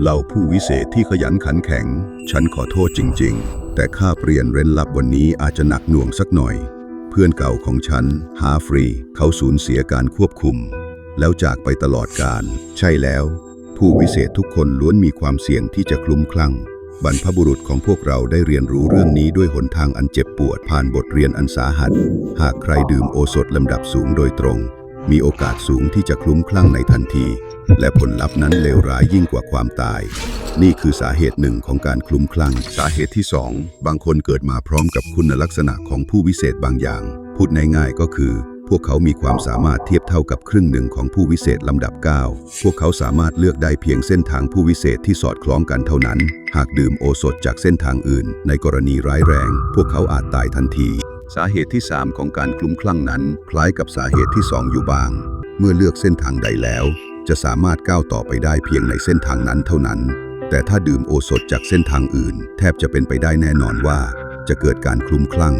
เหล่าผู้วิเศษที่ขยันขันแข็ง ฉันขอโทษจริง ๆ แต่ค่าเปลี่ยนเร้นลับวันนี้อาจจะหนักหน่วงสักหน่อย เพื่อนเก่าของฉัน ฮาฟรี เขาสูญเสียการควบคุม แล้วจากไปตลอดกาลใช่แล้ว ผู้วิเศษทุกคนล้วนมีความเสี่ยงที่จะคลุ้มคลั่ง บรรพบุรุษของพวกเราได้เรียนรู้เรื่องนี้ด้วยหนทางอันเจ็บปวดผ่านบทเรียนอันสาหัส หากใครดื่มโอสถลำดับสูงโดยตรง มีโอกาสสูงที่จะคลุ้มคลั่งในทันที และผลลัพธ์นั้นเลวร้ายยิ่งกว่าความตาย นี่คือสาเหตุหนึ่งของการคลุ้มคลั่ง สาเหตุที่สองบางคนเกิดมาพร้อมกับคุณลักษณะของผู้วิเศษบางอย่าง พูดง่ายๆก็คือ พวกเขามีความสามารถเทียบเท่ากับครึ่งหนึ่งของผู้วิเศษลำดับ 9 พวกเขาสามารถเลือกได้เพียงเส้นทางผู้วิเศษที่สอดคล้องกันเท่านั้น หากดื่มโอสถจากเส้นทางอื่น ในกรณีร้ายแรง พวกเขาอาจตายทันที สาเหตุที่ 3 ของการคลุ้มคลั่งนั้น คล้ายกับสาเหตุที่ 2 อยู่บ้าง เมื่อเลือกเส้นทางใดแล้ว จะสามารถก้าวต่อไปได้เพียงในเส้นทางนั้นเท่านั้น แต่ถ้าดื่มโอสถจากเส้นทางอื่น แทบจะเป็นไปได้แน่นอนว่า จะเกิดการคลุมคลั่ง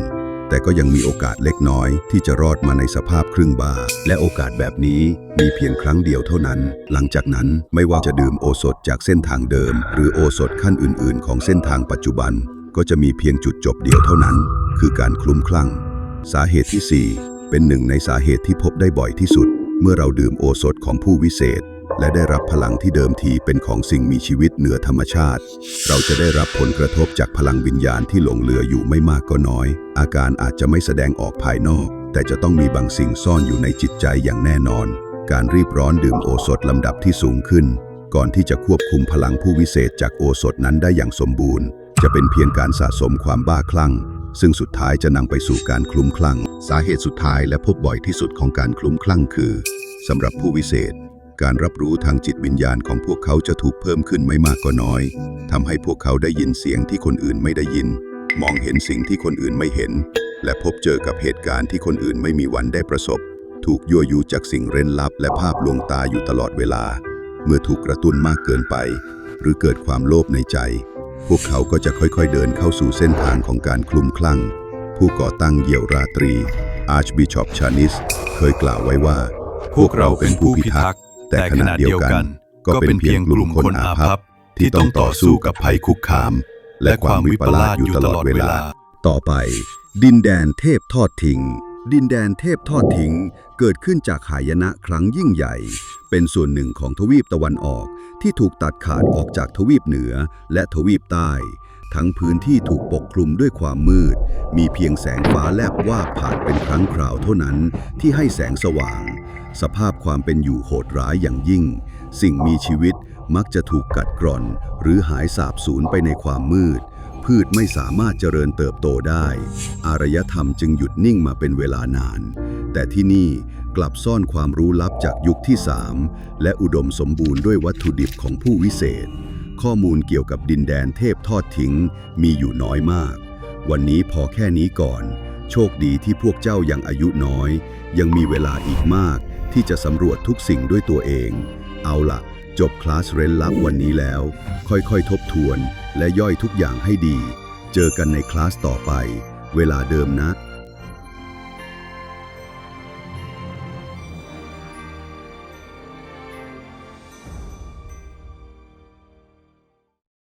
แต่ก็ยังมีโอกาสเล็กน้อย ที่จะรอดมาในสภาพครึ่งบาและโอกาสแบบนี้มีเพียงครั้งเดียวเท่านั้น หลังจากนั้นไม่ว่าจะดื่มโอสถจากเส้นทางเดิม หรือโอสถขั้นอื่น ๆ ของเส้นทางปัจจุบัน ก็จะมีเพียงจุดจบเดียวเท่านั้น คือการคลุมคลั่ง สาเหตุที่ 4 เป็นหนึ่งในสาเหตุที่พบได้บ่อยที่สุด เมื่อเราดื่มโอสถของผู้วิเศษ และได้รับพลังที่เดิมทีเป็นของสิ่งมีชีวิตเหนือธรรมชาติ เราจะได้รับผลกระทบจากพลังวิญญาณที่หลงเหลืออยู่ไม่มากก็น้อย อาการอาจจะไม่แสดงออกภายนอก แต่จะต้องมีบางสิ่งซ่อนอยู่ในจิตใจอย่างแน่นอน การรีบร้อนดื่มโอสถลำดับที่สูงขึ้น ก่อนที่จะควบคุมพลังผู้วิเศษจากโอสถนั้นได้อย่างสมบูรณ์ จะเป็นเพียงการสะสมความบ้าคลั่ง ซึ่งสุดท้ายจะนำไปสู่การคลุ้มคลั่ง สาเหตุสุดท้ายและพบบ่อยที่สุดของการคลุ้มคลั่งคือสำหรับผู้วิเศษ การรับรู้ทางจิตวิญญาณของพวกเขาจะถูกเพิ่มขึ้นไม่มากก็น้อยทำให้พวกเขาได้ยินเสียงที่คนอื่นไม่ได้ยิน มองเห็นสิ่งที่คนอื่นไม่เห็น และพบเจอกับเหตุการณ์ที่คนอื่นไม่มีวันได้ประสบ ถูกยั่วยุจากสิ่งเร้นลับ และภาพลวงตาอยู่ตลอดเวลา เมื่อถูกกระตุ้นมากเกินไป หรือเกิดความโลภในใจ วกเขาก็จะค่อยๆเดินเข้าสู่เส้นทางของการคลุมคลั่ง ผู้ก่อตั้งเยี่ยวราตรี Archbishop Chanis เคยกล่าวไว้ว่า พวกเราเป็นผู้พิทักษ์แต่ขณะเดียวกัน ก็เป็นเพียงกลุ่มคนอาภัพที่ต้องต่อสู้กับภัยคุกคาม และความวิปลาสอยู่ตลอดเวลา ต่อไป ดินแดนเทพทอดทิ้งดินแดนเทพทอดทิ้งเกิดขึ้นจากหายนะครั้งยิ่งใหญ่ เป็นส่วนหนึ่งของทวีปตะวันออกที่ถูกตัดขาดออกจากทวีปเหนือและทวีปใต้ ทั้งพื้นที่ถูกปกคลุมด้วยความมืด มีเพียงแสงฟ้าแลบว่าผ่านเป็นครั้งคราวเท่านั้นที่ให้แสงสว่าง สภาพความเป็นอยู่โหดร้ายอย่างยิ่ง สิ่งมีชีวิตมักจะถูกกัดกร่อน หรือหายสาบสูญไปในความมืด พืชไม่สามารถเจริญเติบโตได้ อารยธรรมจึงหยุดนิ่งมาเป็นเวลานาน แต่ที่นี่ กลับซ่อนความรู้ลับจากยุคที่สามและอุดมสมบูรณ์ด้วยวัตถุดิบของผู้วิเศษ ข้อมูลเกี่ยวกับดินแดนเทพทอดทิ้งมีอยู่น้อยมาก วันนี้พอแค่นี้ก่อน โชคดีที่พวกเจ้ายังอายุน้อย ยังมีเวลาอีกมาก ที่จะสำรวจทุกสิ่งด้วยตัวเอง เอาล่ะ จบคลาสเร้นลับวันนี้แล้ว ค่อยๆ ทบทวน และย่อยทุกอย่างให้ดี เจอกันในคลาสต่อไป เวลาเดิมนะ